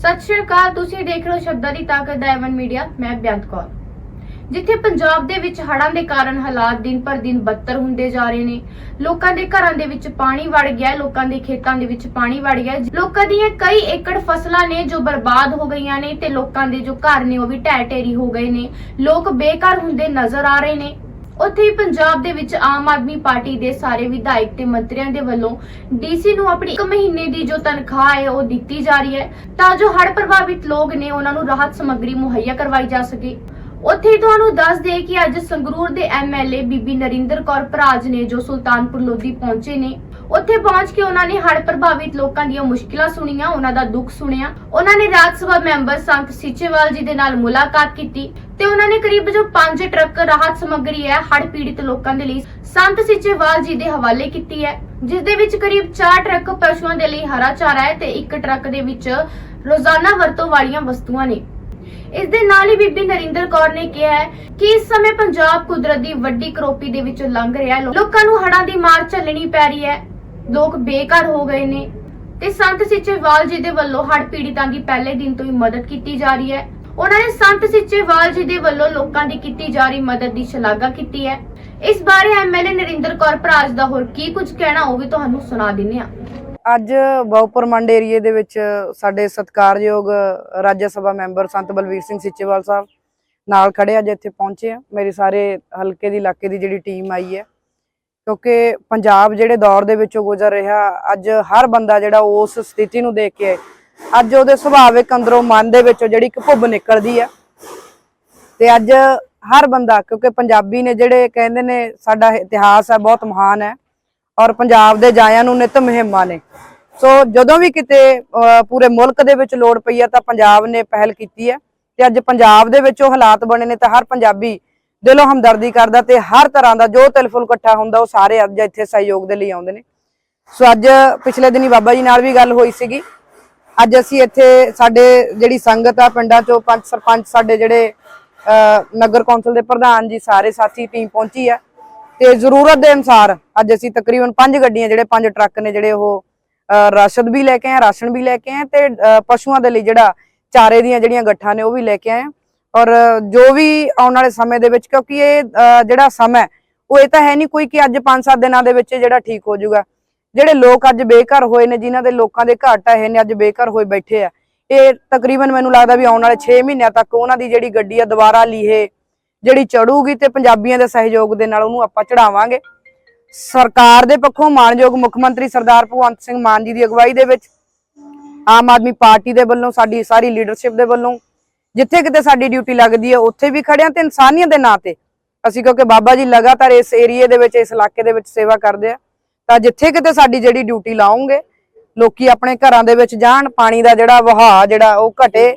ਸਤਿ ਸ਼੍ਰੀ ਅਕਾਲ, ਤੁਸੀਂ ਦੇਖ ਰਹੇ ਹੋ ਸ਼ਬਦਾਂ ਦੀ ਤਾਕਤ ਦਾ ਐਵਨ ਮੀਡੀਆ ਮੈਂ ਬੇਅੰਤ ਕੌਰ। ਜਿੱਥੇ ਪੰਜਾਬ ਦੇ ਵਿੱਚ ਹੜ੍ਹਾਂ ਦੇ ਕਾਰਨ ਹਾਲਾਤ ਦਿਨ ਪਰ ਦਿਨ ਬੱਤਰ ਹੁੰਦੇ ਜਾ ਰਹੇ ਨੇ, ਲੋਕਾਂ ਦੇ ਘਰਾਂ ਦੇ ਵਿੱਚ ਪਾਣੀ ਵੜ ਗਿਆ, ਲੋਕਾਂ ਦੇ ਖੇਤਾਂ ਦੇ ਵਿੱਚ ਪਾਣੀ ਵੜ ਗਿਆ, ਲੋਕਾਂ ਦੀਆਂ ਕਈ ਏਕੜ ਫਸਲਾਂ ਨੇ ਜੋ ਬਰਬਾਦ ਹੋ ਗਈਆਂ ਨੇ ਤੇ ਲੋਕਾਂ ਦੇ ਜੋ ਘਰ ਨੇ ਉਹ ਵੀ ਢਹਿ ਢੇਰੀ ਹੋ ਗਏ ਨੇ, ਲੋਕ ਬੇਘਰ ਹੁੰਦੇ ਨਜ਼ਰ ਆ ਰਹੇ ਨੇ। ਉੱਥੇ ਪੰਜਾਬ ਦੇ ਵਿੱਚ ਆਮ ਆਦਮੀ ਪਾਰਟੀ ਦੇ ਸਾਰੇ ਵਿਧਾਇਕ ਤੇ ਮੰਤਰੀਆਂ ਦੇ ਵੱਲੋਂ ਡੀਸੀ ਨੂੰ ਆਪਣੀ 1 ਮਹੀਨੇ ਦੀ ਜੋ ਤਨਖਾਹ ਹੈ, ਉਹ ਦਿੱਤੀ ਜਾ ਰਹੀ ਹੈ ਤਾਂ ਜੋ ਹੜ੍ਹ ਪ੍ਰਭਾਵਿਤ ਲੋਕ ਨੇ ਉਹਨਾਂ ਨੂੰ ਰਾਹਤ ਸਮੱਗਰੀ ਮੁਹੱਈਆ ਕਰਵਾਈ ਜਾ ਸਕੇ। ਉੱਥੇ ਤੁਹਾਨੂੰ ਦੱਸ ਦੇ ਕਿ ਅੱਜ ਸੰਗਰੂਰ ਦੇ ਐਮਐਲਏ ਬੀਬੀ ਨਰਿੰਦਰ ਕੌਰ ਭਰਾਜ ਨੇ ਜੋ ਸੁਲਤਾਨਪੁਰ ਲੋਧੀ ਪਹੁੰਚੇ ਨੇ, ਉੱਥੇ ਪਹੁੰਚ ਕੇ ਉਹਨਾਂ ਨੇ ਹੜ੍ਹ ਪ੍ਰਭਾਵਿਤ ਲੋਕਾਂ ਦੀਆਂ ਮੁਸ਼ਕਿਲਾਂ ਸੁਣੀਆਂ, ਉਹਨਾਂ ਦਾ ਦੁੱਖ ਸੁਣਿਆ। ਉਹਨਾਂ ਨੇ ਰਾਜ ਸਭਾ ਮੈਂਬਰ ਸੰਤ ਸੀਚੇਵਾਲ ਜੀ ਦੇ ਨਾਲ ਮੁਲਾਕਾਤ ਕੀਤੀ। ਤੇ ਉਹਨਾਂ ਨੇ ਕਰੀਬ ਜੋ 5 ਟਰੱਕ ਰਾਹਤ ਸਮੱਗਰੀ ਹੈ, ਹੜ੍ਹ ਪੀੜਿਤ ਲੋਕਾਂ ਦੇ ਲਈ ਸੰਤ ਸੀਚੇਵਾਲ ਜੀ ਦੇ ਹਵਾਲੇ ਕੀਤੀ ਹੈ, ਜਿਸ ਦੇ ਵਿੱਚ ਕਰੀਬ 4 ਟਰੱਕ ਪਸ਼ੂਆਂ ਦੇ ਲਈ ਹਰਾ ਚਾਰਾ ਹੈ ਤੇ ਇੱਕ ਟਰੱਕ ਦੇ ਵਿੱਚ ਰੋਜ਼ਾਨਾ ਵਰਤੋਂ ਵਾਲੀਆਂ ਵਸਤੂਆਂ ਨੇ। ਇਸ ਦੇ ਨਾਲ ਹੀ ਬੀਬੀ ਨਰਿੰਦਰ ਕੌਰ ਨੇ ਕਿਹਾ ਹੈ ਕਿ ਇਸ ਸਮੇਂ ਪੰਜਾਬ ਕੁਦਰਤ ਦੀ ਵੱਡੀ ਕਰੋਪੀ ਦੇ ਵਿੱਚੋਂ ਲੰਘ ਰਿਹਾ ਹੈ। ਲੋਕਾਂ ਨੂੰ ਹੜਾਂ ਦੀ ਮਾਰ ਝੱਲਣੀ ਪੈ ਰਹੀ ਹੈ। ਲੋਕ ਬੇਘਰ ਹੋ ਗਏ ਨੇ ਤੇ ਸੰਤ ਸਿੱਚੇਵਾਲ ਜੀ ਦੇ ਵੱਲੋਂ ਹੜ੍ਹ ਪੀੜਿਤਾਂ ਦੀ ਪਹਿਲੇ ਦਿਨ ਤੋਂ ਹੀ ਮਦਦ ਕੀਤੀ ਜਾ ਰਹੀ ਹੈ। ਉਹਨਾਂ ਨੇ ਸੰਤ ਸਿੱਚੇਵਾਲ ਜੀ ਦੇ ਵੱਲੋਂ ਲੋਕਾਂ ਦੀ ਕੀਤੀ ਜਾ ਰਹੀ ਮਦਦ ਦੀ ਸ਼ਲਾਘਾ ਕੀਤੀ ਹੈ। ਇਸ ਬਾਰੇ ਐਮਐਲਏ ਨਰਿੰਦਰ ਕੌਰ ਭਰਾਜ ਦਾ ਹੋਰ ਕੀ ਕੁਝ ਕਹਿਣਾ, ਉਹ ਵੀ ਤੁਹਾਨੂੰ ਸੁਣਾ ਦਿੰਨੇ ਆ ਅੱਜ ਬਹੁਪੁਰ ਮੰਡ ਏਰੀਏ ਦੇ ਵਿੱਚ ਸਾਡੇ ਸਤਿਕਾਰਯੋਗ ਰਾਜ ਸਭਾ ਮੈਂਬਰ ਸੰਤ ਬਲਵੀਰ ਸਿੰਘ ਸਿੱਚੇਵਾਲ ਸਾਹਿਬ ਨਾਲ ਖੜੇ ਅੱਜ ਇੱਥੇ ਪਹੁੰਚੇ ਆ। ਮੇਰੇ ਸਾਰੇ ਹਲਕੇ ਦੀ, ਇਲਾਕੇ ਦੀ ਜਿਹੜੀ ਟੀਮ ਆਈ ਹੈ। ਕਿਉਂਕਿ ਪੰਜਾਬ ਜਿਹੜੇ ਦੌਰ ਦੇ ਵਿੱਚੋਂ ਗੁਜ਼ਰ ਰਿਹਾ, ਅੱਜ ਹਰ ਬੰਦਾ ਜਿਹੜਾ ਉਸ ਸਥਿਤੀ ਨੂੰ ਦੇਖ ਕੇ ਅੱਜ ਉਹਦੇ ਸੁਭਾਵਿਕ ਅੰਦਰੋਂ ਮਨ ਦੇ ਵਿੱਚੋਂ ਜਿਹੜੀ ਇੱਕ ਭੁੱਬ ਨਿਕਲਦੀ ਆ। ਤੇ ਅੱਜ ਹਰ ਬੰਦਾ, ਕਿਉਂਕਿ ਪੰਜਾਬੀ ਨੇ ਜਿਹੜੇ ਕਹਿੰਦੇ ਨੇ ਸਾਡਾ ਇਤਿਹਾਸ ਹੈ ਬਹੁਤ ਮਹਾਨ ਹੈ ਔਰ ਪੰਜਾਬ ਦੇ ਜਾਇਆਂ ਨੂੰ ਨਿਤ ਮੁਹਿੰਮਾਂ ਨੇ। ਸੋ ਜਦੋਂ ਵੀ ਕਿਤੇ ਪੂਰੇ ਮੁਲਕ ਦੇ ਵਿੱਚ ਲੋੜ ਪਈ ਹੈ ਤਾਂ ਪੰਜਾਬ ਨੇ ਪਹਿਲ ਕੀਤੀ ਹੈ। ਤੇ ਅੱਜ ਪੰਜਾਬ ਦੇ ਵਿੱਚ ਉਹ ਹਾਲਾਤ ਬਣੇ ਨੇ ਤਾਂ ਹਰ ਪੰਜਾਬੀ ਦਿਲੋਂ ਹਮਦਰਦੀ ਕਰਦਾ ਤੇ ਹਰ ਤਰ੍ਹਾਂ ਦਾ ਜੋ ਤਿਲਫੁਲ ਇਕੱਠਾ ਹੁੰਦਾ ਉਹ ਸਾਰੇ ਅੱਜ ਇੱਥੇ ਸਹਿਯੋਗ ਦੇ ਲਈ ਆਉਂਦੇ ਨੇ। ਸੋ ਅੱਜ ਪਿਛਲੇ ਦਿਨੀ ਬਾਬਾ ਜੀ ਨਾਲ ਵੀ ਗੱਲ ਹੋਈ ਸੀਗੀ। ਅੱਜ ਅਸੀਂ ਇੱਥੇ ਸਾਡੇ ਜਿਹੜੀ ਸੰਗਤ ਆ ਪਿੰਡਾਂ ਚੋਂ ਪੰਜ ਸਰਪੰਚ ਸਾਡੇ ਜਿਹੜੇ ਨਗਰ ਕੌਂਸਲ ਦੇ ਪ੍ਰਧਾਨ ਜੀ ਸਾਰੇ ਸਾਥੀ ਟੀਮ ਪਹੁੰਚੀ ਆ। ਤੇ ਜ਼ਰੂਰਤ ਦੇ ਅਨੁਸਾਰ ਅੱਜ ਅਸੀਂ ਤਕਰੀਬਨ ਪੰਜ ਗੱਡੀਆਂ ਜਿਹੜੇ ਪੰਜ ਟਰੱਕ ਨੇ ਜਿਹੜੇ ਉਹ ਅਹ, ਰਸਦ ਵੀ ਲੈ ਕੇ ਆਏ ਰਾਸ਼ਨ ਵੀ ਲੈ ਕੇ ਆਏ ਤੇ ਪਸ਼ੂਆਂ ਦੇ ਲਈ ਜਿਹੜਾ ਚਾਰੇ ਦੀਆਂ ਜਿਹੜੀਆਂ ਗੱਠਾਂ ਨੇ ਉਹ ਵੀ ਲੈ ਕੇ ਆਏ। ਔਰ ਜੋ ਵੀ ਆਉਣ ਵਾਲੇ ਸਮੇਂ ਦੇ ਵਿੱਚ ਕਿਉਂਕਿ ਇਹ ਜਿਹੜਾ ਸਮਾਂ ਉਹ ਇਹ ਤਾਂ ਹੈ ਨਹੀਂ ਕੋਈ ਕਿ ਅੱਜ 5-7 ਦਿਨਾਂ ਦੇ ਵਿੱਚ ਜਿਹੜਾ ਠੀਕ ਹੋ ਜਾਊਗਾ। ਜਿਹੜੇ ਲੋਕ ਅੱਜ ਬੇਘਰ ਹੋਏ ਨੇ, ਜਿਨ੍ਹਾਂ ਦੇ ਲੋਕਾਂ ਦੇ ਘਰ ਢਾਹੇ ਨੇ, ਅੱਜ ਬੇਘਰ ਹੋਏ ਬੈਠੇ ਆ। ਇਹ ਤਕਰੀਬਨ ਮੈਨੂੰ ਲੱਗਦਾ ਵੀ ਆਉਣ ਵਾਲੇ 6 ਮਹੀਨਿਆਂ ਤੱਕ ਉਹਨਾਂ ਦੀ ਜਿਹੜੀ ਗੱਡੀ ਆ, ਦੁਬਾਰਾ ਲੀਹੇ, ਜਿਹੜੀ ਚੜੂਗੀ ਤੇ ਪੰਜਾਬੀਆਂ ਦੇ ਸਹਿਯੋਗ ਦੇ ਨਾਲ ਉਹਨੂੰ ਆਪਾਂ ਚੜਾਵਾਂਗੇ। ਸਰਕਾਰ ਦੇ ਪੱਖੋਂ ਮਾਨਯੋਗ ਮੁੱਖ ਮੰਤਰੀ ਸਰਦਾਰ ਭਗਵੰਤ ਸਿੰਘ ਮਾਨ ਜੀ ਦੀ ਅਗਵਾਈ ਦੇ ਵਿੱਚ ਆਮ ਆਦਮੀ ਪਾਰਟੀ ਦੇ ਵੱਲੋਂ, ਸਾਡੀ ਸਾਰੀ ਲੀਡਰਸ਼ਿਪ ਦੇ ਵੱਲੋਂ, ਜਿੱਥੇ ਕਿਤੇ ਸਾਡੀ ਡਿਊਟੀ ਲੱਗਦੀ ਹੈ ਉੱਥੇ ਵੀ ਖੜਿਆਂ ਤੇ ਇਨਸਾਨੀਅਤ ਦੇ ਨਾਂ ਤੇ। ਅਸੀਂ ਕਿਉਂਕਿ ਬਾਬਾ ਜੀ ਲਗਾਤਾਰ ਇਸ ਏਰੀਏ ਦੇ ਵਿੱਚ, ਇਸ ਇਲਾਕੇ ਦੇ ਵਿੱਚ ਸੇਵਾ ਕਰਦੇ ਆ। ਤਾਂ ਜਿੱਥੇ ਕਿਤੇ ਸਾਡੀ ਜਿਹੜੀ ਡਿਊਟੀ ਲਾਉਂਗੇ, ਲੋਕੀ ਆਪਣੇ ਘਰਾਂ ਦੇ ਵਿੱਚ ਜਾਣ, ਪਾਣੀ ਦਾ ਜਿਹੜਾ ਵਹਾਅ, ਜਿਹੜਾ ਉਹ ਘਟੇ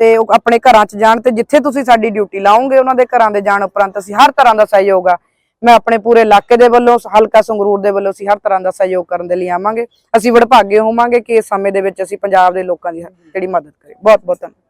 ਤੇ ਉਹ ਆਪਣੇ ਘਰਾਂ 'ਚ ਜਾਣ ਤੇ ਜਿੱਥੇ ਤੁਸੀਂ ਸਾਡੀ ਡਿਊਟੀ ਲਾਉਂਗੇ, ਉਹਨਾਂ ਦੇ ਘਰਾਂ ਦੇ ਜਾਣ ਉਪਰੰਤ ਅਸੀਂ ਹਰ ਤਰ੍ਹਾਂ ਦਾ ਸਹਿਯੋਗ ਆ। ਮੈਂ ਆਪਣੇ ਪੂਰੇ ਇਲਾਕੇ ਦੇ ਵੱਲੋਂ, ਹਲਕਾ ਸੰਗਰੂਰ ਦੇ ਵੱਲੋਂ ਅਸੀਂ ਹਰ ਤਰ੍ਹਾਂ ਦਾ ਸਹਿਯੋਗ ਕਰਨ ਦੇ ਲਈ ਆਵਾਂਗੇ। ਅਸੀਂ ਵਡਭਾਗੇ ਹੋਵਾਂਗੇ ਕਿ ਇਸ ਸਮੇਂ ਦੇ ਵਿੱਚ ਅਸੀਂ ਪੰਜਾਬ ਦੇ ਲੋਕਾਂ ਦੀ ਜਿਹੜੀ ਮਦਦ ਕਰੀਏ ਬਹੁਤ ਬਹੁਤ ਧੰਨਵਾਦ।